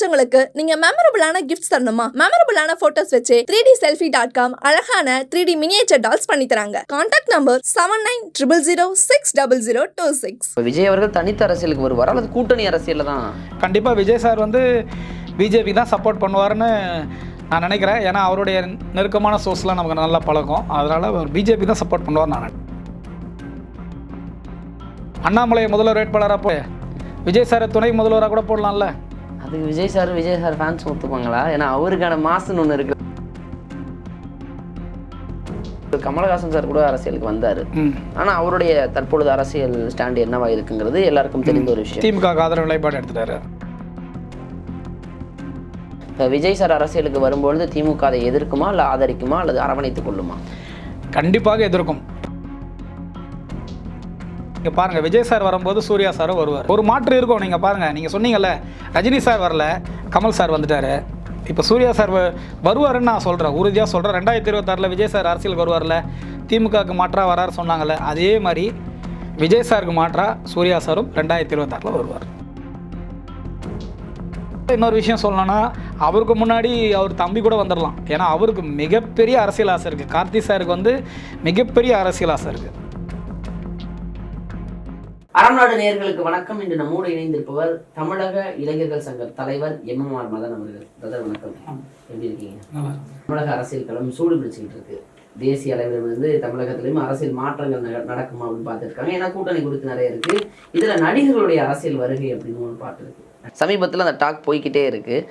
பிடிச்சவங்களுக்கு நீங்க மெமரபிளான கிஃப்ட்ஸ் தரணுமா? மெமரபிளான போட்டோஸ் வச்சு three D selfie dot com அழகான த்ரீ டி மினியேச்சர் டால்ஸ் பண்ணி தராங்க contact number seven nine triple zero six double zero two six Vijay அவர்கள் தனித்த அரசியலுக்கு வருவார்? அல்லது கூட்டணி அரசியலில் தான்? கண்டிப்பாக விஜய் சார் வந்து பிஜேபி தான் சப்போர்ட் பண்ணுவாருன்னு நான் நினைக்கிறேன். ஏன்னா அவருடைய நெருக்கமான சோர்ஸ்லாம் நமக்கு நல்லா பழக்கம். அதனால் அவர் பிஜேபி தான் சப்போர்ட் பண்ணுவார் நான். அண்ணாமலை முதல்வர் வேட்பாளராக போய் விஜய் சாரை துணை முதல்வராக கூட போடலாம்ல? அதுக்கு Vijay sir Vijay sir fans ஒத்துப்பாங்களா? ஏன்னா அவருக்கான மாசுன்னு ஒன்று இருக்கு. கமலஹாசன் சார் கூட அரசியலுக்கு வந்தார். ஆனால் அவருடைய தற்பொழுது அரசியல் ஸ்டாண்ட் என்னவா இருக்குங்கிறது எல்லாருக்கும் தெரிந்த ஒரு விஷயம். திமுக ஆதரவு நிலைப்பாடு எடுத்துட்டாரு. விஜய் சார் அரசியலுக்கு வரும்பொழுது திமுக அதை எதிர்க்குமா இல்லை ஆதரிக்குமா அல்லது அரவணைத்துக் கொள்ளுமா? கண்டிப்பாக எதிர்க்கும். இங்கே பாருங்கள் விஜய் சார் வரும்போது சூர்யா சாரும் வருவார். ஒரு மாற்று இருக்கும் நீங்கள் பாருங்கள் நீங்கள் சொன்னீங்கல்ல ரஜினி சார் வரல கமல் சார் வந்துட்டார். இப்போ சூர்யா சார் வ- வருவாருன்னு நான் சொல்கிறேன் உறுதியாக சொல்கிறேன் ரெண்டாயிரத்தி இருபத்தாறில் விஜய் சார் அரசியலுக்கு வருவார்ல திமுகவுக்கு மாற்றாக வராரு சொன்னாங்கல்ல அதே மாதிரி விஜய் சாருக்கு மாற்றாக சூர்யா சாரும் ரெண்டாயிரத்தி இருபத்தாறில் வருவார். இன்னொரு விஷயம் சொல்லணும்னா அவருக்கு முன்னாடி அவர் தம்பி கூட வந்துடலாம் ஏன்னா அவருக்கு மிகப்பெரிய அரசியல் ஆசை இருக்குது கார்த்தி சாருக்கு வந்து மிகப்பெரிய அரசியல் ஆசை இருக்குது அறநாடு நேயர்களுக்கு வணக்கம். இன்று நம்மோடு இணைந்திருப்பவர் தமிழக இளைஞர்கள் சங்க தலைவர் எம் எம் ஆர் மதன் அவர்கள். பிரதர் வணக்கம். எப்படி இருக்கீங்க? தமிழக அரசியல் களம் சூடு பிடிச்சிக்கிட்டு இருக்கு. தேசிய அளவில் வந்து தமிழகத்திலையும் அரசியல் மாற்றங்கள் நட- நடக்குமா அப்படின்னு பார்த்துருக்காங்க. ஏன்னா கூட்டணி குறித்து நிறைய இருக்கு. இதுல நடிகர்களுடைய அரசியல் வருகை அப்படின்னு ஒன்று பார்த்துருக்கு சமீபத்தில் அந்த டாக் போய்க்கிட்டே இருக்குது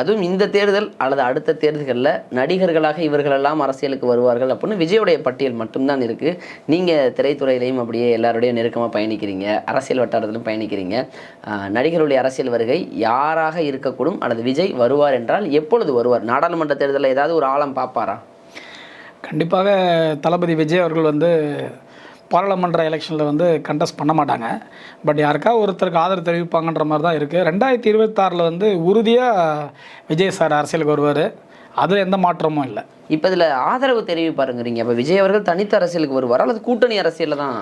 அதுவும் இந்த தேர்தல் அல்லது அடுத்த தேர்தல்களில் நடிகர்களாக இவர்களெல்லாம் அரசியலுக்கு வருவார்கள் அப்படின்னு விஜயோடைய பட்டியல் மட்டும்தான் இருக்குது நீங்கள் திரைத்துறையிலையும் அப்படியே எல்லாரோடையும் நெருக்கமாக பயணிக்கிறீங்க. அரசியல் வட்டாரத்திலும் பயணிக்கிறீங்க. நடிகருடைய அரசியல் வருகை யாராக இருக்கக்கூடும்? அல்லது விஜய் வருவார் என்றால் எப்பொழுது வருவார்? நாடாளுமன்ற தேர்தலில் ஏதாவது ஒரு ஆழம் பார்ப்பாரா? கண்டிப்பாக தளபதி விஜய் அவர்கள் வந்து பாராளுமன்ற எலெக்ஷனில் வந்து கண்டெஸ்ட் பண்ண மாட்டாங்க. பட் யாருக்கா ஒருத்தருக்கு ஆதரவு தெரிவிப்பாங்கன்ற மாதிரி தான் இருக்குது ரெண்டாயிரத்தி இருபத்தாறில் வந்து உறுதியாக விஜய் சார் அரசியலுக்கு வருவார். அதில் எந்த மாற்றமும் இல்லை. இப்போ இதில் ஆதரவு தெரிவிப்பாருங்கிறீங்க. அப்போ விஜய் அவர்கள் தனித்த அரசியலுக்கு வருவார்? அல்லது கூட்டணி அரசியலில் தான்?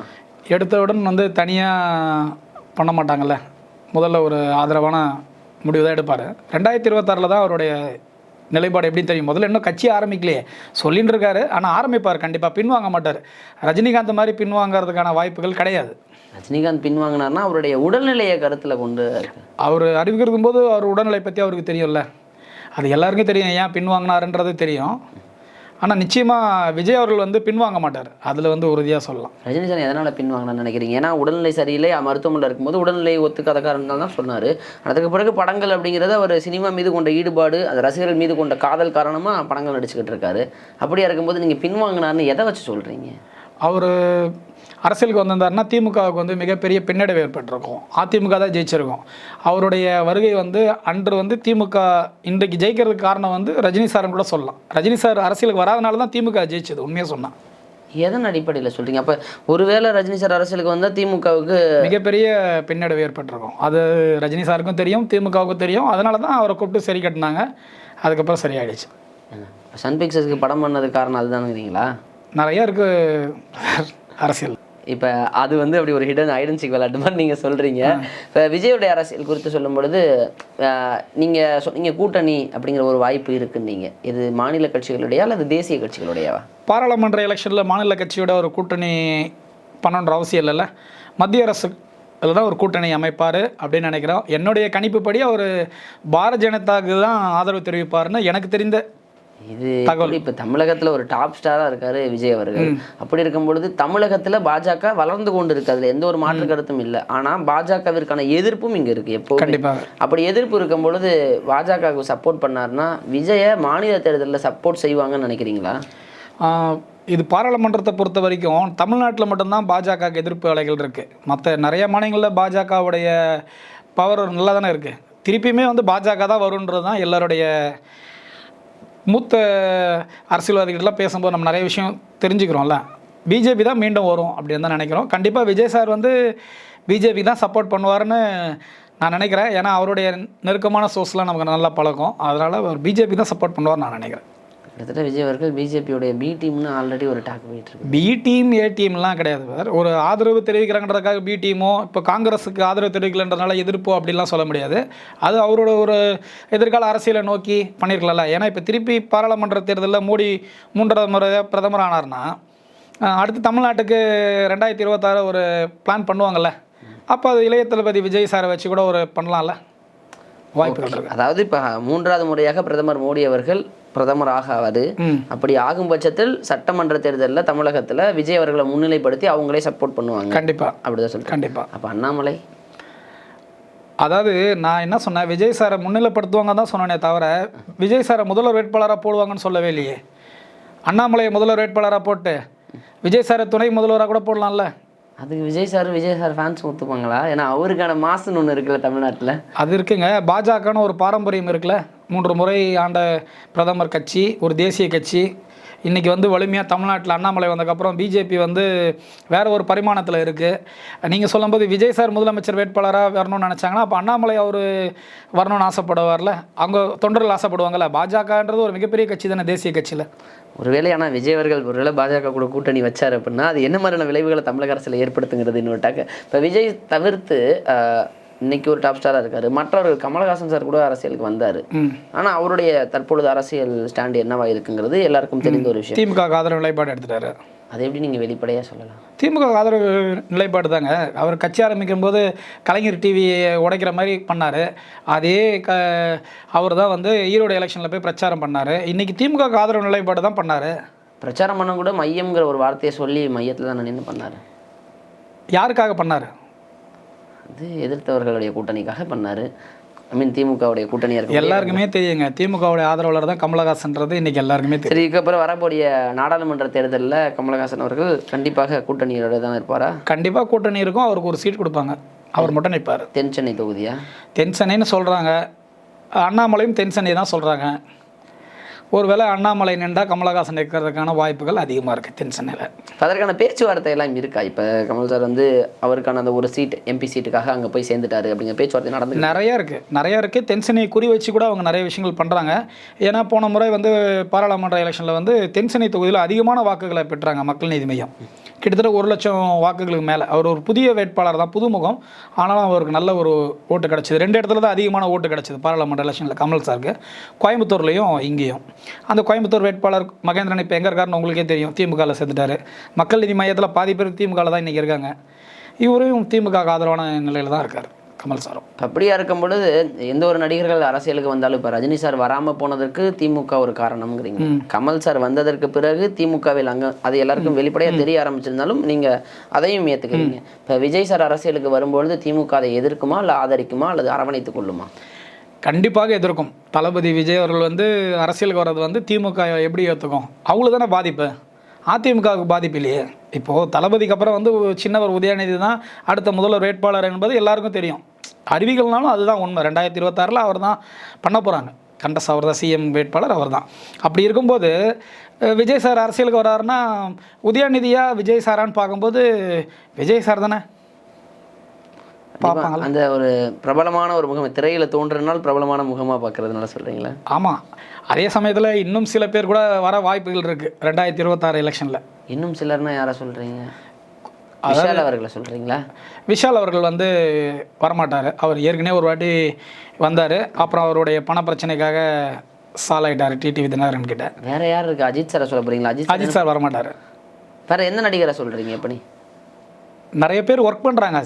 எடுத்தவுடன் வந்து தனியாக பண்ண மாட்டாங்கல்ல. முதல்ல ஒரு ஆதரவான முடிவு தான் எடுப்பார். ரெண்டாயிரத்தி இருபத்தாறில் தான் அவருடைய நிலைப்பாடு எப்படி தெரியும். முதல்ல இன்னும் கட்சி ஆரம்பிக்கலையே. சொல்லின்னு இருக்காரு ஆனால் ஆரம்பிப்பார். கண்டிப்பாக பின்வாங்க மாட்டார். ரஜினிகாந்த் மாதிரி பின்வாங்கிறதுக்கான வாய்ப்புகள் கிடையாது. ரஜினிகாந்த் பின்வாங்கினார்னா அவருடைய உடல்நிலையை கருத்தில் கொண்டு அவர் அறிவிக்கிறது போது அவர் உடல்நிலை பற்றி அவருக்கு தெரியும்ல. அது எல்லாருக்கும் தெரியும். ஏன் பின்வாங்கினாருன்றது தெரியும். ஆனால் நிச்சயமாக விஜய் அவர்கள் வந்து பின்வாங்க மாட்டார். அதில் வந்து உறுதியாக சொல்லலாம். ரஜினிகாந்த் எதனால் பின்வாங்கன்னு நினைக்கிறீங்க? ஏன்னா உடல்நிலை சரியில்லை. மருத்துவமனையில் இருக்கும்போது உடல்நிலை ஒத்துக்காத காரணங்கள் தான் சொன்னார். அதுக்கு பிறகு படங்கள் அப்படிங்கிறது அவர் சினிமா மீது கொண்ட ஈடுபாடு அந்த ரசிகர்கள் மீது கொண்ட காதல் காரணமாக படங்கள் நடிச்சுக்கிட்டு இருக்காரு. அப்படியா இருக்கும்போது நீங்கள் பின்வாங்கினார்னு எதை வச்சு சொல்கிறீங்க அவர் அரசியலுக்கு வந்திருந்தாருன்னா திமுகவுக்கு வந்து மிகப்பெரிய பின்னடைவு ஏற்பட்டிருக்கும். அதிமுக தான் ஜெயிச்சிருக்கும். அவருடைய வருகை வந்து அன்று வந்து திமுக இன்றைக்கு ஜெயிக்கிறதுக்கு காரணம் வந்து ரஜினி சார்னு கூட சொல்லலாம். ரஜினி சார் அரசியலுக்கு வராதனால தான் திமுக ஜெயிச்சது உண்மையாக சொன்னான் எதன் அடிப்படையில் சொல்கிறீங்க அப்போ ஒருவேளை ரஜினி சார் அரசியலுக்கு வந்தால் திமுகவுக்கு மிகப்பெரிய பின்னடைவு ஏற்பட்டிருக்கும். அது ரஜினி சாருக்கும் தெரியும் திமுகவுக்கும் தெரியும். அதனால தான் அவரை கூப்பிட்டு சரி கட்டினாங்க. அதுக்கப்புறம் சரியாயிடுச்சு. சன் பிக்சர்ஸ்க்கு படம் பண்ணது காரணம் அதுதானுங்கிறீங்களா? நிறைய இருக்குது அரசியல். இப்போ அது வந்து அப்படி ஒரு ஹிடன் ஐடென்டிக் விளையாட்டு மாதிரி நீங்கள் சொல்கிறீங்க இப்போ விஜயோடைய அரசியல் குறித்து சொல்லும் பொழுது நீங்கள் சொன்னீங்க கூட்டணி அப்படிங்கிற ஒரு வாய்ப்பு இருக்குன்னீங்க இது மாநில கட்சிகளுடையா அல்லது தேசிய கட்சிகளுடையவா? பாராளுமன்ற எலெக்ஷனில் மாநில கட்சியோட ஒரு கூட்டணி பண்ணணுன்ற அவசியம் இல்லைல்ல. மத்திய அரசு அதில் தான் ஒரு கூட்டணி அமைப்பார் அப்படின்னு நினைக்கிறோம். என்னுடைய கணிப்புப்படி அவர் பாரதிய ஜனதாவுக்கு தான் ஆதரவு தெரிவிப்பாருன்னு எனக்கு தெரிந்த இது. இப்போ தமிழகத்தில் ஒரு டாப் ஸ்டாராக இருக்காரு விஜய் அவர்கள். அப்படி இருக்கும் பொழுது தமிழகத்தில் பாஜக வளர்ந்து கொண்டு இருக்கு அதில் எந்த ஒரு மாற்று கருத்தும் இல்லை. ஆனால் பாஜகவிற்கான எதிர்ப்பும் இங்கே இருக்குது கண்டிப்பாக அப்படி எதிர்ப்பு இருக்கும் பொழுது பாஜகவுக்கு சப்போர்ட் பண்ணாருன்னா விஜய மாநில தேர்தலில் சப்போர்ட் செய்வாங்கன்னு நினைக்கிறீங்களா? இது பாராளுமன்றத்தை பொறுத்த வரைக்கும் தமிழ்நாட்டில் மட்டும்தான் பாஜகவுக்கு எதிர்ப்பு அலைகள் இருக்குது மற்ற நிறைய மாநிலங்களில் பாஜகவுடைய பவர் நல்லா தானே இருக்குது திருப்பியுமே வந்து பாஜக தான் வருன்றது தான் எல்லாருடைய மூத்த அரசியல்வாதிகள்லாம் பேசும்போது நம்ம நிறைய விஷயம் தெரிஞ்சுக்கிறோம்ல. பிஜேபி தான் மீண்டும் வரும் அப்படின்னு தான் நினைக்கிறோம். கண்டிப்பாக விஜய் சார் வந்து பிஜேபி தான் சப்போர்ட் பண்ணுவாருன்னு நான் நினைக்கிறேன். ஏன்னா அவருடைய நெருக்கமான சோர்ஸ்லாம் நமக்கு நல்லா பழக்கம். அதனால் அவர் பிஜேபி தான் சப்போர்ட் பண்ணுவார்னு நான் நினைக்கிறேன். கிட்டத்தட்ட விஜய் அவர்கள் பிஜேபியோடைய பி டீம்னு ஆல்ரெடி ஒரு டாக் போயிட்டு இருக்கு. பி டீம் ஏ டீம்லாம் கிடையாது சார். ஒரு ஆதரவு தெரிவிக்கிறாங்கன்றதுக்காக பி டீமோ இப்போ காங்கிரஸுக்கு ஆதரவு தெரிவிக்கலன்றதுனால எதிர்ப்போ அப்படிலாம் சொல்ல முடியாது. அது அவரோட ஒரு எதிர்கால அரசியலை நோக்கி பண்ணியிருக்கலாம்ல ஏன்னா இப்போ திருப்பி பாராளுமன்ற தேர்தலில் மோடி மூன்றாவது முறை பிரதமர் ஆனார்னா அடுத்து தமிழ்நாட்டுக்கு ரெண்டாயிரத்தி இருபத்தாறு ஒரு பிளான் பண்ணுவாங்கல்ல. அப்போ அது இளைய தளபதி விஜய் சாரை வச்சு கூட ஒரு பண்ணலாம்ல. வாய்ப்புகள் இருக்கு அதாவது இப்போ மூன்றாவது முறையாக பிரதமர் மோடி அவர்கள் பிரதமர் ஆகாது ம். அப்படி ஆகும் பட்சத்தில் சட்டமன்ற தேர்தலில் தமிழகத்தில் விஜய் அவர்களை முன்னிலைப்படுத்தி அவங்களே சப்போர்ட் பண்ணுவாங்க. கண்டிப்பாக அப்படிதான் சொல்றேன். கண்டிப்பாக அப்போ அண்ணாமலை? அதாவது நான் என்ன சொன்னேன்? விஜய் சாரை முன்னிலைப்படுத்துவாங்க தான் சொன்னேனே தவிர விஜய் சாரை முதல்வர் வேட்பாளராக போடுவாங்கன்னு சொல்லவே இல்லையே. அண்ணாமலையை முதல்வர் வேட்பாளராக போட்டு விஜய் சாரை துணை முதல்வராக கூட போடலாம்ல? அதுக்கு Vijay sir Vijay sir fans ஒத்துப்பாங்களா? ஏன்னா அவருக்கான மாசுன்னு ஒன்று இருக்குல்ல தமிழ்நாட்டில். அது இருக்குங்க. பாஜகன்னு ஒரு பாரம்பரியம் இருக்குல்ல? மூன்று முறை ஆண்ட பிரதமர் கட்சி ஒரு தேசிய கட்சி. இன்றைக்கி வந்து வலிமையாக தமிழ்நாட்டில் அண்ணாமலை வந்ததுக்கப்புறம் பிஜேபி வந்து வேறு ஒரு பரிமாணத்தில் இருக்குது நீங்கள் சொல்லும்போது விஜய் சார் முதலமைச்சர் வேட்பாளராக வரணும்னு நினச்சாங்கன்னா அப்போ அண்ணாமலை அவர் வரணும்னு ஆசைப்படுவார்ல? அவங்க தொண்டர்கள் ஆசைப்படுவாங்கல்ல? பாஜகன்றது ஒரு மிகப்பெரிய கட்சி தானே தேசிய கட்சியில். ஒருவேளை ஆனால் விஜய் அவர்கள் ஒருவேளை பாஜக கூட கூட்டணி வச்சார் அப்படின்னா அது என்ன மாதிரியான விளைவுகளை தமிழக அரசில் ஏற்படுத்துங்கிறது இன்னொரு டாக்க இப்போ விஜய் தவிர்த்து இன்னைக்கு ஒரு டாப் ஸ்டாராக இருக்காரு. மற்றவர் கமலஹாசன் சார் கூட அரசியலுக்கு வந்தார். ஆனால் அவருடைய தற்பொழுது அரசியல் ஸ்டாண்டு என்னவா இருக்குங்கிறது எல்லாருக்கும் தெரிந்த ஒரு விஷயம். திமுக ஆதரவு நிலைப்பாடு எடுத்துட்டாரு. அதை எப்படி நீங்கள் வெளிப்படையாக சொல்லலாம்? திமுக ஆதரவு நிலைப்பாடு தாங்க. அவர் கட்சி ஆரம்பிக்கும் போது கலைஞர் டிவியை உடைக்கிற மாதிரி பண்ணார். அதே க அவர் தான் வந்து ஈரோடு எலெக்ஷனில் போய் பிரச்சாரம் பண்ணார். இன்றைக்கி திமுக ஆதரவு நிலைப்பாடு தான் பண்ணார். பிரச்சாரம் பண்ண கூட மையம்ங்கிற ஒரு வார்த்தையை சொல்லி மையத்தில் தான் நின்று பண்ணார். யாருக்காக பண்ணார்? அது எதிர்த்தவர்களுடைய கூட்டணிக்காக பண்ணார். ஐ மீன் திமுகவுடைய கூட்டணியாக எல்லாருக்குமே தெரியுங்க. திமுகவுடைய ஆதரவாளர் தான் கமலஹாசன்றது. இன்றைக்கி எல்லாருக்குமே தெரியும். சரி இதுக்கப்புறம் வரக்கூடிய நாடாளுமன்ற தேர்தலில் கமலஹாசன் அவர்கள் கண்டிப்பாக கூட்டணியோட தான் இருப்பாரா? கண்டிப்பாக கூட்டணி இருக்கும். அவருக்கு ஒரு சீட் கொடுப்பாங்க. அவர் மட்டும் நிற்பார் தென் சென்னை தொகுதியா? தென்சென்னைன்னு சொல்கிறாங்க அண்ணாமலையும் தென்சென்னை தான் சொல்கிறாங்க ஒருவேளை அண்ணாமலை நின்றா கமலஹாசன் இருக்கிறதுக்கான வாய்ப்புகள் அதிகமாக இருக்குது தென்சென்னையில் இப்ப அதற்கான பேச்சுவார்த்தை எல்லாம் இருக்கா? இப்போ கமல் சார் வந்து அவருக்கான அந்த ஒரு சீட் எம்பி சீட்டுக்காக அங்கே போய் சேர்ந்துட்டாரு அப்படிங்கிற பேச்சுவார்த்தை நடந்து நிறைய இருக்குது நிறைய இருக்குது தென்சென்னையை குறி வச்சு கூட அவங்க நிறைய விஷயங்கள் பண்ணுறாங்க ஏன்னா போன முறை வந்து பாராளுமன்ற எலெக்ஷனில் வந்து தென்சென்னை தொகுதியில் அதிகமான வாக்குகளை பெற்றாங்க மக்கள் நீதி மையம். கிட்டத்தட்ட ஒரு லட்சம் வாக்குகளுக்கு மேலே. அவர் ஒரு புதிய வேட்பாளர் தான் புதுமுகம். ஆனாலும் அவருக்கு நல்ல ஒரு ஓட்டு கிடச்சிது. ரெண்டு இடத்துல தான் அதிகமான ஓட்டு கிடச்சிது பாராளுமன்ற எலெக்ஷனில் கமல் சாருக்கு. கோயம்புத்தூர்லேயும் இங்கேயும். அந்த கோயம்புத்தூர் வேட்பாளர் மகேந்திரன் இப்போ எங்கே இருக்காருன்னு உங்களுக்கே தெரியும். திமுகவில் சேர்ந்துட்டார். மக்கள் நீதி மையத்தில் பாதி பேர் திமுகவில் தான் இன்றைக்கி இருக்காங்க. இவரையும் திமுக ஆதரவான நிலையில் தான் இருக்கார். கமல் சாரும். அப்படியா இருக்கும் பொழுது எந்த ஒரு நடிகர்கள் அரசியலுக்கு வந்தாலும் இப்போ ரஜினி சார் வராமல் போனதற்கு திமுக ஒரு காரணம்ங்கிறீங்க. கமல் சார் வந்ததற்கு பிறகு திமுகவில் அங்கே அது எல்லாருக்கும் வெளிப்படையாக தெரிய ஆரம்பிச்சிருந்தாலும் நீங்கள் அதையும் ஏற்றுக்கிறீங்க இப்போ விஜய் சார் அரசியலுக்கு வரும்பொழுது திமுக அதை எதிர்க்குமா இல்லை ஆதரிக்குமா அல்லது அரவணைத்துக் கொள்ளுமா? கண்டிப்பாக எதிர்க்கும். தளபதி விஜய் அவர்கள் வந்து அரசியலுக்கு வர்றது வந்து திமுக எப்படி ஏற்றுக்கும் அவங்களுக்கு தானே பாதிப்பு. அதிமுகவுக்கு பாதிப்பு இல்லையே. இப்போது தளபதிக்கு அப்புறம் வந்து சின்னவர் உதயநிதி தான் அடுத்த முதல்வர் வேட்பாளர் என்பது எல்லாருக்கும் தெரியும். அறிவிகள்னாலும் அதுதான் உண்மை. ரெண்டாயிரத்தி இருபத்தாறில் அவர் தான் பண்ண போகிறாங்க கண்டஸ் அவர் தான் சிஎம் வேட்பாளர் அவர் தான். அப்படி இருக்கும்போது விஜய் சார் அரசியலுக்கு வர்றாருன்னா உதயநிதியா விஜய் சாரான்னு பார்க்கும்போது விஜய் சார் தானே? பார்ப்பாங்களா அந்த ஒரு பிரபலமான ஒரு முகம் திரையில தோன்றுனால் பிரபலமான முகமா பார்க்கறதுனால சொல்றீங்களா? ஆமாம் அதே சமயத்தில் இன்னும் சில பேர் கூட வர வாய்ப்புகள் இருக்குது ரெண்டாயிரத்தி இருபத்தாறு எலெக்ஷனில். இன்னும் சிலர்னா யாரை சொல்றீங்க? விஷால் அவர்களை சொல்றீங்களா? விஷால் அவர்கள் வந்து வரமாட்டார். அவர் ஏற்கனவே ஒரு வாட்டி வந்தார். அப்புறம் அவருடைய பண பிரச்சனைக்காக சாலாயிட்டார் டிடி விதினாரன் கிட்ட. வேற யார் இருக்கு? அஜித் சாரை சொல்ல போறீங்களா? அஜித் அஜித் சார் வரமாட்டார். வேற எந்த நடிகரை சொல்றீங்க எப்படி நிறைய பேர் ஒர்க் பண்ணுறாங்க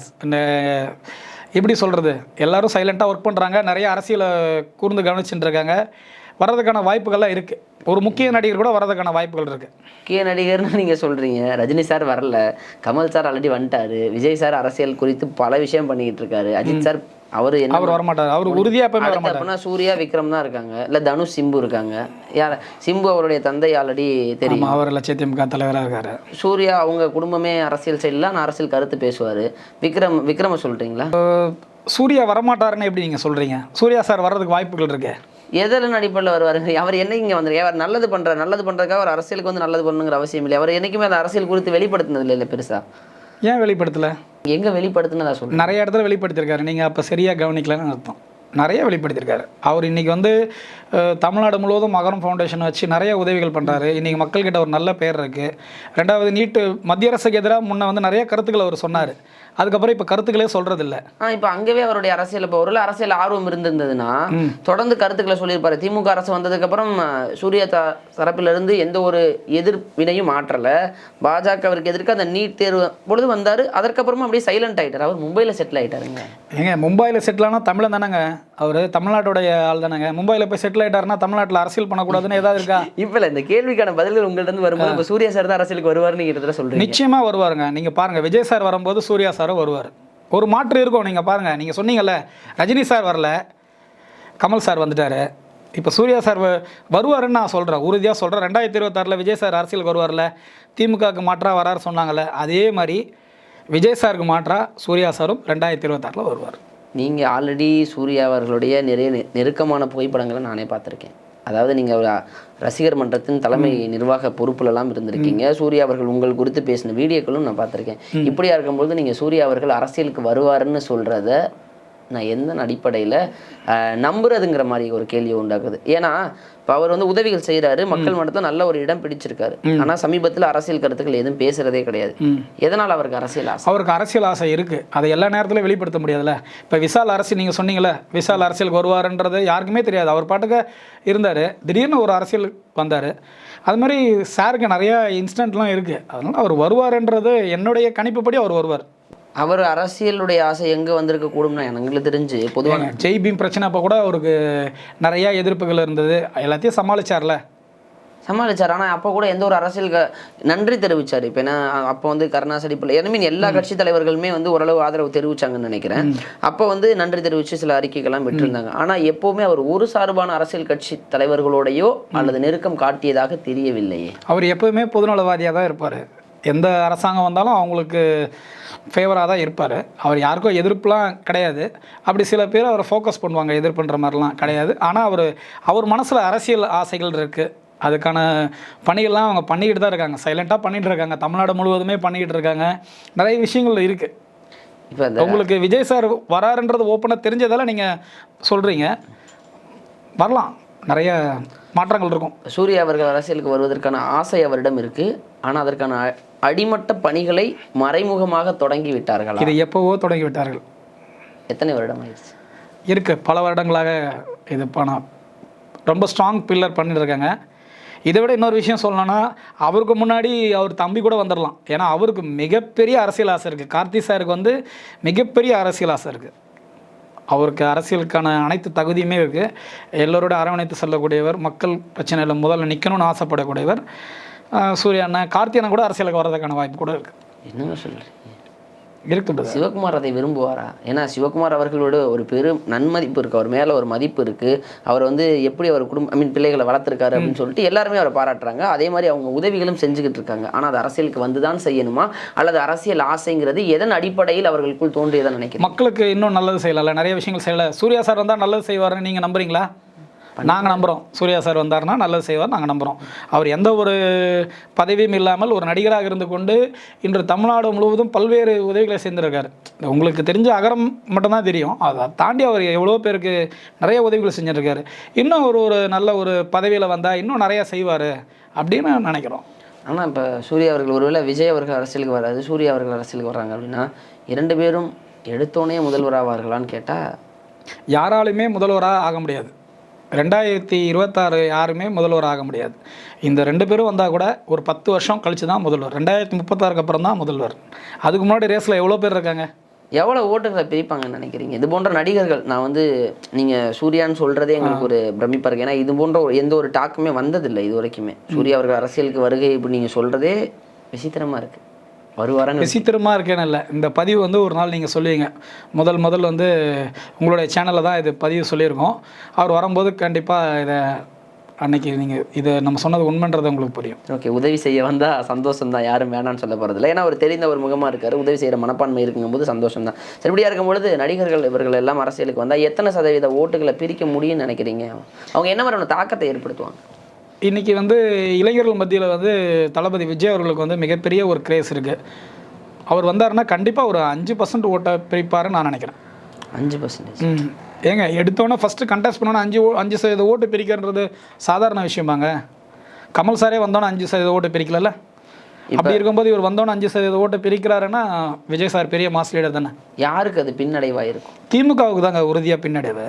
எப்படி சொல்கிறது எல்லாரும் சைலண்ட்டாக ஒர்க் பண்ணுறாங்க நிறைய அரசியலை கூர்ந்து கவனிச்சுட்டு இருக்காங்க. வர்றதுக்கான வாய்ப்புகள்லாம் இருக்குது ஒரு முக்கிய நடிகர் கூட வர்றதுக்கான வாய்ப்புகள் இருக்குது முக்கிய நடிகர்னு நீங்க சொல்றீங்க. ரஜினி சார் வரல. கமல் சார் ஆல்ரெடி வந்துட்டாரு. விஜய் சார் அரசியல் குறித்து பல விஷயம் பண்ணிக்கிட்டு இருக்காரு. அஜித் சார் அவரு என்ன அவர் வரமாட்டார். அவர் உறுதியாக எப்பவுமே வரமாட்டார். சூர்யா விக்ரம் தான் இருக்காங்க. இல்ல தனுஷ் சிம்பு இருக்காங்க. யார் சிம்பு அவருடைய தந்தை ஆல்ரெடி தெரியும். அவர் லட்சத்திமுக தலைவராக இருக்கார். சூர்யா அவங்க குடும்பமே அரசியல் சைடில் நான் அரசியல் கருத்து பேசுவார். விக்ரம் விக்ரம சொல்கிறீங்களா சூர்யா வரமாட்டாருன்னு எப்படி நீங்கள் சொல்கிறீங்க சூர்யா சார் வர்றதுக்கு வாய்ப்புகள் இருக்கு. எதில் அடிப்படையில் வருவாருங்க அவர் என்ன இங்கே வந்திருக்காரு? அவர் நல்லது பண்ணுறாரு நல்லது பண்ணுறதுக்காக அவர் அரசியலுக்கு வந்து நல்லது பண்ணுங்கிற அவசியம் இல்லை. அவர் என்றைக்குமே அந்த அரசியல் குறித்து வெளிப்படுத்தினது இல்லை இல்லை பெருசாக ஏன் வெளிப்படுத்தலை? எங்கே வெளிப்படுத்தினதா சொல்கிறேன் நிறைய இடத்துல வெளிப்படுத்தியிருக்காரு. நீங்கள் அப்போ சரியாக கவனிக்கலன்னு அர்த்தம். நிறைய வெளிப்படுத்தியிருக்காரு. அவர் இன்னைக்கு வந்து தமிழ்நாடு முழுவதும் மகரம் ஃபவுண்டேஷன் வச்சு நிறைய உதவிகள் பண்ணுறாரு இன்றைக்கி மக்கள்கிட்ட ஒரு நல்ல பேர் இருக்குது ரெண்டாவது நீட்டு மத்திய அரசுக்கு எதிராக முன்ன வந்து நிறைய கருத்துக்கள் அவர் சொன்னார். அதுக்கப்புறம் இப்போ கருத்துக்களே சொல்கிறதில்ல ஆ இப்போ அங்கவே அவருடைய அரசியல் இப்போ ஒரு அரசியல் ஆர்வம் இருந்திருந்ததுன்னா தொடர்ந்து கருத்துக்களை சொல்லியிருப்பாரு. திமுக அரசு வந்ததுக்கு அப்புறம் அஹ், சூர்யா தரப்பிலிருந்து எந்த ஒரு எதிர்வினையும் ஆற்றல பாஜகவிற்கு எதிர்க்க அந்த நீட் தேர்வு பொழுது வந்தாரு. அதற்கப்புறமா அப்படியே சைலண்ட் ஆயிட்டாரு. அவர் மும்பைல செட்டில் ஆயிட்டாருங்க. ஏங்க மும்பையில் செட்டில் ஆனால் தமிழன் தானேங்க. அவர் தமிழ்நாட்டுடைய ஆள் தானேங்க. மும்பையில் போய் செட்டில் ஆயிட்டாருன்னா தமிழ்நாட்டில் அரசியல் பண்ணக்கூடாதுன்னு ஏதாவது இருக்கா? இப்ப இல்ல இந்த கேள்விக்கான பதில்கள் உங்கள்ட்ட இருந்து வரும்போது இப்ப சூர்யா சார் தான் அரசியலுக்கு வருவாருன்னு நீங்க இடத்துல சொல்றீங்க. நிச்சயமா வருவாருங்க. நீங்க பாருங்க விஜய் சார் வரும்போது சூர்யா சாரும் வருவார். ஒரு மாற்று இருக்கும் நீங்க பாருங்க. நீங்க சொன்னீங்கல்ல ரஜினி சார் வரல கமல் சார் வந்துட்டாரு. இப்போ சூர்யா சார் வருவாருன்னு நான் சொல்கிறேன் உறுதியாக சொல்கிறேன் ரெண்டாயிரத்தி இருபத்தாறில் விஜய் சார் அரசியலுக்கு வருவார்ல திமுகவுக்கு மாற்றா வராரு சொன்னாங்கல்ல அதே மாதிரி விஜய் சாருக்கு மாற்றா சூர்யா சாரும் ரெண்டாயிரத்தி இருபத்தாறில் வருவார். நீங்க ஆல்ரெடி சூர்யா அவர்களுடைய நிறைய நெருக்கமான புகைப்படங்களை நானே பார்த்திருக்கேன். அதாவது நீங்க ஒரு ரசிகர் மன்றத்தின் தலைமை நிர்வாக பொறுப்புல எல்லாம் இருந்திருக்கீங்க சூர்யா அவர்கள் உங்கள் குறித்து பேசின வீடியோக்களும் நான் பார்த்திருக்கேன். இப்படியா இருக்கும்போது நீங்க சூர்யா அவர்கள் அரசியலுக்கு வருவாருன்னு சொல்றத நான் எந்த அடிப்படையில் நம்புறதுங்கிற மாதிரி ஒரு கேள்வியை உண்டாக்குது. ஏன்னா இப்போ அவர் வந்து உதவிகள் செய்றாரு மக்கள் மன்றத்தில் நல்ல ஒரு இடம் பிடிச்சிருக்காரு. ஆனா சமீபத்தில் அரசியல் கருத்துக்கள் எதுவும் பேசுறதே கிடையாது. எதனால் அவருக்கு அரசியல் ஆசை? அவருக்கு அரசியல் ஆசை இருக்குது அதை எல்லா நேரத்திலும் வெளிப்படுத்த முடியாதுல்ல. இப்போ விசால் அரசியல் நீங்கள் சொன்னீங்களே விசால் அரசியலுக்கு வருவாருன்றது யாருக்குமே தெரியாது. அவர் பாட்டுக்கு இருந்தார். திடீர்னு ஒரு அரசியல் வந்தார். அது மாதிரி சாருக்கு நிறைய இன்ஸ்டன்ட்லாம் இருக்குது அதனால் அவர் வருவாருன்றது என்னுடைய கணிப்புப்படி அவர் வருவார். அவர் அரசியலுடைய ஆசை எங்க வந்திருக்க கூடும்னா எங்களுக்கு தெரிஞ்சு பொதுவாக ஜெய் பீம் பிரச்சனை அப்போ கூட அவருக்கு நிறைய எதிர்ப்புகள் இருந்தது. எல்லாத்தையும் சமாளிச்சார்ல? சமாளிச்சார். ஆனா அப்போ கூட எந்த ஒரு அரசியலுக்கு நன்றி தெரிவிச்சார். இப்போ ஏன்னா அப்போ வந்து கருணாசடி பிள்ளை ஐ மீன் எல்லா கட்சி தலைவர்களுமே வந்து ஓரளவு ஆதரவு தெரிவிச்சாங்கன்னு நினைக்கிறேன். அப்போ வந்து நன்றி தெரிவித்து சில அறிக்கைகள்லாம் விட்டிருந்தாங்க. ஆனா எப்பவுமே அவர் ஒரு சார்பான அரசியல் கட்சி தலைவர்களோடையோ அல்லது நெருக்கம் காட்டியதாக தெரியவில்லையே. அவர் எப்போவுமே பொதுநலவாதியாக தான் இருப்பார். எந்த அரசாங்கம் வந்தாலும் அவங்களுக்கு ஃபேவராக தான் இருப்பார். அவர் யாருக்கும் எதிர்ப்புலாம் கிடையாது. அப்படி சில பேர் அவரை ஃபோக்கஸ் பண்ணுவாங்க எதிர்ப்புன்ற மாதிரிலாம் கிடையாது. ஆனால் அவர் அவர் மனசில் அரசியல் ஆசைகள் இருக்குது அதுக்கான பணிகள்லாம் அவங்க பண்ணிக்கிட்டு தான் இருக்காங்க. சைலண்ட்டாக பண்ணிகிட்டு இருக்காங்க. தமிழ்நாடு முழுவதுமே பண்ணிக்கிட்டு இருக்காங்க. நிறைய விஷயங்கள் இருக்குது இப்போ உங்களுக்கு விஜய் சார் வராருன்றது ஓப்பனாக தெரிஞ்சதால நீங்கள் சொல்கிறீங்க வரலாம். நிறைய மாற்றங்கள் இருக்கும். சூர்யா அவர்கள் அரசியலுக்கு வருவதற்கான ஆசை அவரிடம் இருக்கு. ஆனா அதற்கான அடிமட்ட பணிகளை மறைமுகமாக தொடங்கி விட்டார்களா இதை எப்போவோ தொடங்கி விட்டார்கள் எத்தனை வருடம் ஆயிடுச்சு? இருக்குது பல வருடங்களாக இது பணம் ரொம்ப ஸ்ட்ராங் பில்லர் பண்ணிட்டு இருக்காங்க இதை விட இன்னொரு விஷயம் சொல்லணும்னா அவருக்கு முன்னாடி அவர் தம்பி கூட வந்துடலாம் ஏன்னா அவருக்கு மிகப்பெரிய அரசியல் ஆசை இருக்குது கார்த்தி சாருக்கு வந்து மிகப்பெரிய அரசியல் ஆசை இருக்குது அவருக்கு அரசியலுக்கான அனைத்து தகுதியுமே இருக்குது எல்லோரோட அரவணைத்து செல்லக்கூடியவர் மக்கள் பிரச்சனையில் முதல்ல நிற்கணும்னு ஆசைப்படக்கூடியவர் சூரிய சூர்யா அண்ணன் கார்த்தி அண்ணன் கூட அரசியலுக்கு வர்றதுக்கான வாய்ப்பு கூட இருக்குது என்னங்க சொல்கிறேன் இருக்குது brother. சிவகுமார் அதை விரும்புவாரா? ஏன்னா சிவகுமார் அவர்களோட ஒரு பெரும் நன்மதிப்பு இருக்கு. அவர் மேல ஒரு மதிப்பு இருக்கு. அவர் வந்து எப்படி அவர் குடும்ப ஐ மீன் பிள்ளைகளை வளர்த்துருக்காரு அப்படின்னு சொல்லிட்டு எல்லாருமே அவரை பாராட்டுறாங்க. அதே மாதிரி அவங்க உதவிகளும் செஞ்சுக்கிட்டு இருக்காங்க. ஆனா அது அரசியலுக்கு வந்து தான் செய்யணுமா? அல்லது அரசியல் ஆசைங்கிறது எதன் அடிப்படையில் அவர்களுக்குள் தோன்றியதை நினைக்கிறேன் மக்களுக்கு இன்னும் நல்லது செய்யலாம்ல. நிறைய விஷயங்கள் செய்யல. சூர்யா சார் வந்தால் நல்லது செய்வாருன்னு நீங்கள் நம்புறீங்களா? நாங்கள் நம்புகிறோம் சூர்யா சார் வந்தாருன்னா நல்லது செய்வார் நாங்கள் நம்புகிறோம் அவர் எந்த ஒரு பதவியும் இல்லாமல் ஒரு நடிகராக இருந்து கொண்டு இன்று தமிழ்நாடு முழுவதும் பல்வேறு உதவிகளை செய்திருக்காரு. உங்களுக்கு தெரிஞ்ச அகரம் மட்டும்தான் தெரியும். அதை தாண்டி அவர் எவ்வளோ பேருக்கு நிறைய உதவிகளை செஞ்சுருக்காரு. இன்னும் ஒரு ஒரு நல்ல ஒரு பதவியில் வந்தால் இன்னும் நிறைய செய்வார் அப்படின்னு நினைக்கிறோம். ஆனா இப்ப சூர்யா அவர்கள் ஒருவேளை விஜய் அவர்கள் அரசியலுக்கு வராது சூர்யா அவர்கள் அரசியலுக்கு வர்றாங்க அப்படின்னா இரண்டு பேரும் எடுத்தோனே முதல்வராவார்களான்னு கேட்டா யாராலுமே முதல்வராக ஆக முடியாது. ரெண்டாயிரத்தி இருபத்தாறு யாருமே முதல்வர் ஆக முடியாது. இந்த ரெண்டு பேரும் வந்தால் கூட ஒரு பத்து வருஷம் கழிச்சு தான் முதல்வர். ரெண்டாயிரத்தி முப்பத்தாறுக்கு அப்புறம் தான் முதல்வர். அதுக்கு முன்னாடி ரேஸில் எவ்வளோ பேர் இருக்காங்க? எவ்வளவு ஓட்டுகளை பிரிப்பாங்கன்னு நினைக்கிறீங்க? இது போன்ற நடிகர்கள் நான் வந்து நீங்க சூர்யான்னு சொல்றதே எங்களுக்கு ஒரு பிரமிப்பா இருக்கு. ஏன்னா இது போன்ற ஒரு- எந்த ஒரு டாக்குமே வந்ததில்லை இது வரைக்குமே. சூர்யா அவர்கள் அரசியலுக்கு வருகை இப்படி நீங்க சொல்றதே விசித்திரமா இருக்கு. வருவாரன்னு விசித்திரமாக இருக்கேன்னு இல்லை. இந்த பதிவு வந்து ஒரு நாள் நீங்கள் சொல்லுவீங்க. முதல் முதல் வந்து உங்களுடைய சேனலில் தான் இது பதிவு சொல்லியிருக்கோம். அவர் வரும்போது கண்டிப்பாக இதை அன்னைக்கு நீங்கள் இதை நம்ம சொன்னது உண்மைன்றது உங்களுக்கு புரியும். ஓகே உதவி செய்ய வந்தா சந்தோஷம் தான். யாரும் வேணாம்னு சொல்ல போறதில்ல ஏன்னா அவர் தெரிந்த ஒரு முகமா இருக்காரு. உதவி செய்யற மனப்பான்மை இருக்கும்போது சந்தோஷம் தான். சரிபடியா இருக்கும்பொழுது நடிகர்கள் இவர்கள் எல்லாம் அரசியலுக்கு வந்தா எத்தனை சதவீத ஓட்டுகளை பிரிக்க முடியும்னு நினைக்கிறீங்க? அவங்க என்ன மாதிரியான தாக்கத்தை ஏற்படுத்துவாங்க? இன்றைக்கி வந்து இளைஞர்கள் மத்தியில் வந்து தளபதி விஜய் அவர்களுக்கு வந்து மிகப்பெரிய ஒரு கிரேஸ் இருக்குது அவர் வந்தாருன்னா கண்டிப்பாக ஒரு அஞ்சு பர்சன்ட் ஓட்டை பிரிப்பாருன்னு நான் நினைக்கிறேன். அஞ்சு பர்சன்டேஜ் ம். ஏங்க எடுத்தோன்னே ஃபஸ்ட்டு கண்டெஸ்ட் பண்ணோன்னா அஞ்சு ஓ- அஞ்சு சதவீத ஓட்டு பிரிக்கிறன்றது சாதாரண விஷயமாங்க. கமல் சாரே வந்தோன்னே அஞ்சு சதவீத ஓட்டு பிரிக்கலல்ல? அப்படி இருக்கும்போது இவர் வந்தோன்னே அஞ்சு சதவீத ஓட்டு பிரிக்கிறாருன்னா விஜய் சார் பெரிய மாஸ் லீடர் தானே? யாருக்கு அது பின்னடைவாக இருக்கும் திமுகவுக்கு தாங்க உறுதியாக பின்னடைவு.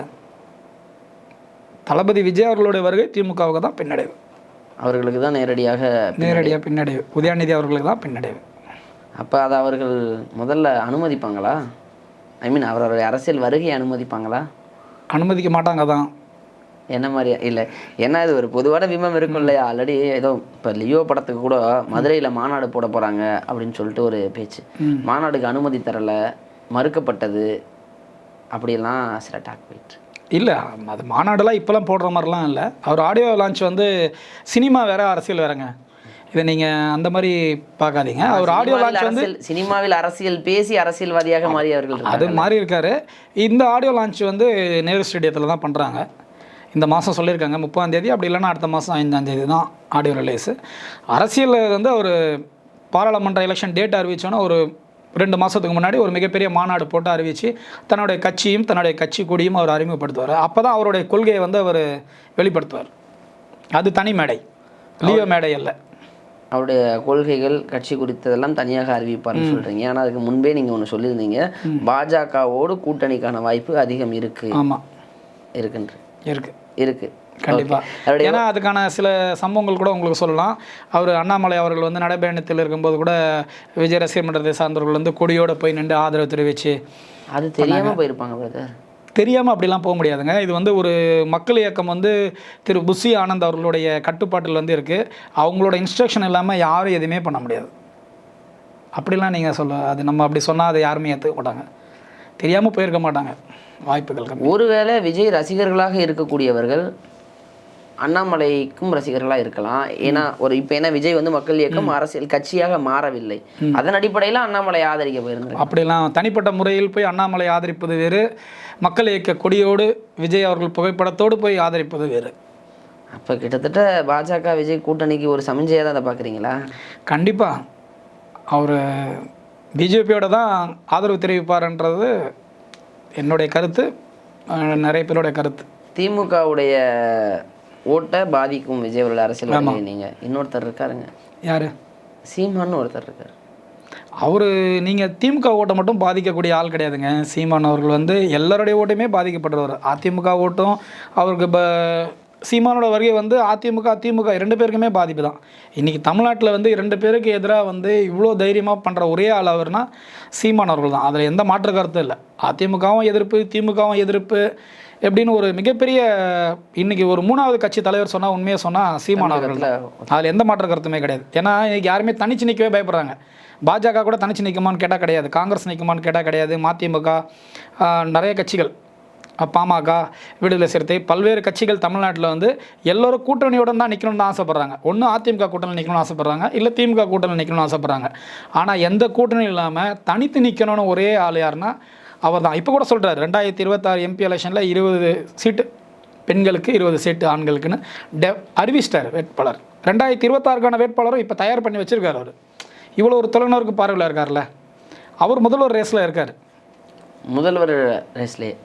தளபதி விஜய் அவர்களுடைய வருகை திமுகவுக்கு தான் பின்னடைவு. அவர்களுக்கு தான் நேரடியாக நேரடியாக பின்னடைவு. உதயாநிதி அவர்களுக்கு தான் பின்னடைவு. அப்போ அதை அவர்கள் முதல்ல அனுமதிப்பாங்களா? ஐ மீன் அவருடைய அரசியல் வருகையை அனுமதிப்பாங்களா? அனுமதிக்க மாட்டாங்க தான் என்ன மாதிரி இல்லை ஏன்னா இது ஒரு பொதுவான பிம்பம் இருக்கும் இல்லையா? ஆல்ரெடி ஏதோ இப்போ லியோ படத்துக்கு கூட மதுரையில் மாநாடு போட போகிறாங்க அப்படின்னு சொல்லிட்டு ஒரு பேச்சு. மாநாடுக்கு அனுமதி தரல மறுக்கப்பட்டது அப்படியெல்லாம் சில டாக் போயிட்டு இல்லை அது மாநாடெல்லாம் இப்போலாம் போடுற மாதிரிலாம் இல்லை. அவர் ஆடியோ லான்ச் வந்து சினிமா வேற அரசியல் வேறங்க. இதை நீங்கள் அந்த மாதிரி பார்க்காதீங்க. அவர் ஆடியோ லான்ச் வந்து சினிமாவில் அரசியல் பேசி அரசியல்வாதியாக மாறியவர்கள் அது இருக்காங்க மாறி இருக்காரு இந்த ஆடியோ லான்ச் வந்து நேரு ஸ்டேடியத்தில் தான் பண்ணுறாங்க இந்த மாதம் சொல்லியிருக்காங்க முப்பதாம் தேதி. அப்படி இல்லைன்னா அடுத்த மாதம் ஐந்தாம் தேதி தான் ஆடியோ ரிலீஸு அரசியலில் வந்து அவர் பாராளுமன்ற எலெக்ஷன் டேட் அறிவிச்சோன்னா ஒரு ரெண்டு மாதத்துக்கு முன்னாடி ஒரு மிகப்பெரிய மாநாடு போட்டு அறிவித்து தன்னுடைய கட்சியும் தன்னுடைய கட்சி கொடியும் அவர் அறிமுகப்படுத்துவார். அப்போ தான் அவருடைய கொள்கையை வந்து அவர் வெளிப்படுத்துவார். அது தனி மேடை. லியோ மேடை அல்ல. அவருடைய கொள்கைகள் கட்சி குறித்ததெல்லாம் தனியாக அறிவிப்பார்னு சொல்றீங்க. ஆனா அதுக்கு முன்பே நீங்க ஒன்று சொல்லியிருந்தீங்க. பாஜகவோடு கூட்டணிக்கான வாய்ப்பு அதிகம் இருக்கு. ஆமாம் இருக்குன்ற இருக்குது இருக்கு. கண்டிப்பா. Okay. அவருடைய ஏன்னா அதுக்கான சில சம்பவங்கள் கூட உங்களுக்கு சொல்லலாம். அவர் அண்ணாமலை அவர்கள் வந்து நடைபயணத்தில் இருக்கும்போது கூட விஜய் ரசிகர் மன்றத்தை சார்ந்தவர்கள் வந்து கொடியோட போய் நின்று ஆதரவு தெரிவித்து அது தெரியாம போயிருப்பாங்க பிரதர் தெரியாமல் அப்படிலாம் போக முடியாதுங்க. இது வந்து ஒரு மக்கள் இயக்கம் வந்து திரு புஷி ஆனந்த் அவர்களுடைய கட்டுப்பாட்டில் வந்து இருக்குது அவங்களோட இன்ஸ்ட்ரக்ஷன் இல்லாமல் யாரும் எதுவுமே பண்ண முடியாது. அப்படிலாம் நீங்கள் சொல்ல அது நம்ம அப்படி சொன்னால் அதை யாருமே ஏற்றுக்க மாட்டாங்க. தெரியாமல் போயிருக்க மாட்டாங்க. வாய்ப்புகள் ஒருவேளை விஜய் ரசிகர்களாக இருக்கக்கூடியவர்கள் அண்ணாமலைக்கும் ரசிகர்களாக இருக்கலாம். ஏன்னா ஒரு இப்போ என்ன விஜய் வந்து மக்கள் இயக்கம் அரசியல் கட்சியாக மாறவில்லை. அதன் அடிப்படையில் அண்ணாமலை ஆதரிக்க போயிருந்தாங்க அப்படிலாம் தனிப்பட்ட முறையில் போய் அண்ணாமலை ஆதரிப்பது வேறு. மக்கள் இயக்க கொடியோடு விஜய் அவர்கள் புகைப்படத்தோடு போய் ஆதரிப்பது வேறு. அப்போ கிட்டத்தட்ட பாஜக விஜய் கூட்டணிக்கு ஒரு சமிஞ்சையாக தான் அதை பார்க்குறீங்களா? கண்டிப்பாக அவர் பிஜேபியோட தான் ஆதரவு தெரிவிப்பார்ன்றது என்னுடைய கருத்து. நிறைய பேருடைய கருத்து. திமுகவுடைய ஓட்டை பாதிக்கும் விஜய் அவர்கள் அரசியல் வருகை நீங்க. இன்னொருத்தர் இருக்காருங்க. யார்? சீமான்னு ஒருத்தர் இருக்காரு. அவர் நீங்கள் திமுக ஓட்டை மட்டும் பாதிக்கக்கூடிய ஆள் கிடையாதுங்க. சீமான் அவர்கள் வந்து எல்லாருடைய ஓட்டையுமே பாதிக்கப்படுறவர். அதிமுக ஓட்டும் அவருக்கு இப்போ சீமானோட வருகை வந்து அதிமுக திமுக இரண்டு பேருக்குமே பாதிப்பு தான். இன்றைக்கி தமிழ்நாட்டில் வந்து இரண்டு பேருக்கு எதிராக வந்து இவ்வளோ தைரியமாக பண்ணுற ஒரே ஆள் அவர்னா சீமான் அவர்கள் தான். அதில் எந்த மாற்று கருத்தும் இல்லை. அதிமுகவும் எதிர்ப்பு திமுகவும் எதிர்ப்பு எப்படின்னு ஒரு மிகப்பெரிய இன்னைக்கு ஒரு மூணாவது கட்சி தலைவர் சொன்னால் உண்மையை சொன்னால் சீமான் அவர்கள் அதில் எந்த மாற்று கருத்துமே கிடையாது. ஏன்னா இன்னைக்கு யாருமே தனிச்சு நிற்கவே பயப்படுறாங்க. பாஜக கூட தனிச்சு நிற்குமான்னு கேட்டால் கிடையாது. காங்கிரஸ் நிற்குமான்னு கேட்டால் கிடையாது. மதிமுக நிறைய கட்சிகள் பாமக விடுதலை சிறுத்தை பல்வேறு கட்சிகள் தமிழ்நாட்டில் வந்து எல்லோரும் கூட்டணியுடன் தான் நிற்கணும்னு ஆசைப்பட்றாங்க. ஒன்றும் அதிமுக கூட்டணி நிற்கணும்னு ஆசைப்பட்றாங்க. இல்லை திமுக கூட்டணி நிற்கணும்னு ஆசைப்பட்றாங்க. ஆனால் எந்த கூட்டணியும் இல்லாமல் தனித்து நிற்கணும்னு ஒரே ஆள் யாருன்னா அவர் தான் இப்போ கூட சொல்கிறார் ரெண்டாயிரத்தி இருபத்தாறு எம்பி எலெக்ஷனில் இருபது சீட்டு பெண்களுக்கு இருபது சீட்டு ஆண்களுக்குன்னு டெ அறிவிச்சிட்டார் வேட்பாளர். ரெண்டாயிரத்தி இருபத்தாறுக்கான வேட்பாளரும் இப்போ தயார் பண்ணி வச்சுருக்கார் அவர். இவ்வளோ ஒரு தொலைநோருக்கு பார்வையில் இருக்கார்ல அவர் முதல்வர் ரேஸில் இருக்கார். முதல்வர் ரேஸ்லேயே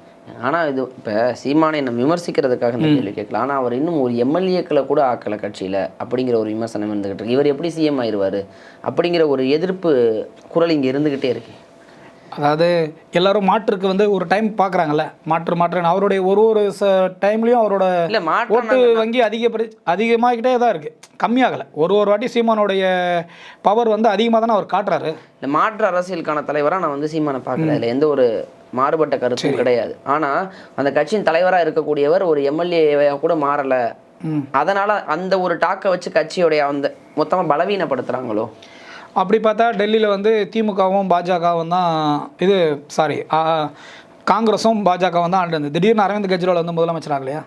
ஆனால் இது இப்போ சீமானை நம்ம விமர்சிக்கிறதுக்காக இந்த கேள்வி கேட்கலாம். ஆனால் அவர் இன்னும் ஒரு எம்எல்ஏக்களை கூட ஆக்கலை கட்சியில் அப்படிங்கிற ஒரு விமர்சனம் இருந்துகிட்டு இருக்கு. இவர் எப்படி சிஎம் ஆயிடுவார் அப்படிங்கிற ஒரு எதிர்ப்பு குரல் இங்கே இருந்துக்கிட்டே இருக்கு. அதாவது எல்லாரும் மாற்றுக்கு வந்து ஒரு டைம் பார்க்குறாங்கல்ல மாற்று மாற்றுன்னு. அவருடைய ஒரு ஒரு ச டைம்லேயும் அவரோட இல்லை ஓட்டு வங்கி அதிகப்படி அதிகமாகிட்டே தான் இருக்குது கம்மியாகலை. ஒரு ஒரு வாட்டி சீமானுடைய பவர் வந்து அதிகமாக தானே அவர் காட்டுறாரு. இந்த மாற்று அரசியலுக்கான தலைவராக நான் வந்து சீமானை பார்க்கல இல்லை எந்த ஒரு மாறுபட்ட கருத்தும் கிடையாது. ஆனால் அந்த கட்சியின் தலைவராக இருக்கக்கூடியவர் ஒரு எம்எல்ஏ கூட மாறலை. அதனால அந்த ஒரு டாக்கை வச்சு கட்சியோடைய அந்த மொத்தமாக பலவீனப்படுத்துகிறாங்களோ அப்படி பார்த்தா டெல்லியில் வந்து திமுகவும் பாஜகவும் தான் இது சாரி காங்கிரஸும் பாஜகவும் தான் ஆண்டு திடீர்னு அரவிந்த் கெஜ்ரிவால் வந்து முதலமைச்சர் ஆகலையா?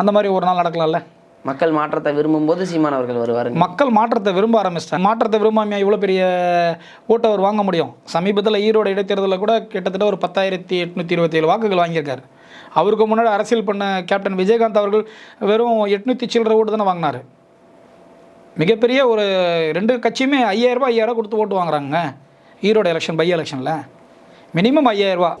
அந்த மாதிரி ஒரு நாள் நடக்கலாம்ல? மக்கள் மாற்றத்தை விரும்பும்போது சீமான் அவர்கள் வருவார். மக்கள் மாற்றத்தை விரும்ப ஆரம்பிச்சிட்டாங்க. மாற்றத்தை விரும்பாமையா இவ்வளோ பெரிய ஓட்டை அவர் வாங்க முடியும்? சமீபத்தில் ஈரோடு இடைத்தேர்தலில் கூட கிட்டத்தட்ட ஒரு பத்தாயிரத்தி எட்நூற்றி இருபத்தேழு வாக்குகள் வாங்கியிருக்காரு. அவருக்கு முன்னாடி அரசியல் பண்ண கேப்டன் விஜயகாந்த் அவர்கள் வெறும் எட்நூற்றி சில்லற ஓட்டு தானே வாங்கினாரு. மிகப்பெரிய ஒரு ரெண்டு கட்சியுமே ஐயாயிரரூபா ஐயாயிரரூபா கொடுத்து ஓட்டு வாங்குறாங்க ஈரோடு எலெக்ஷன் பை எலெக்ஷனில் மினிமம் ஐயாயிரரூபா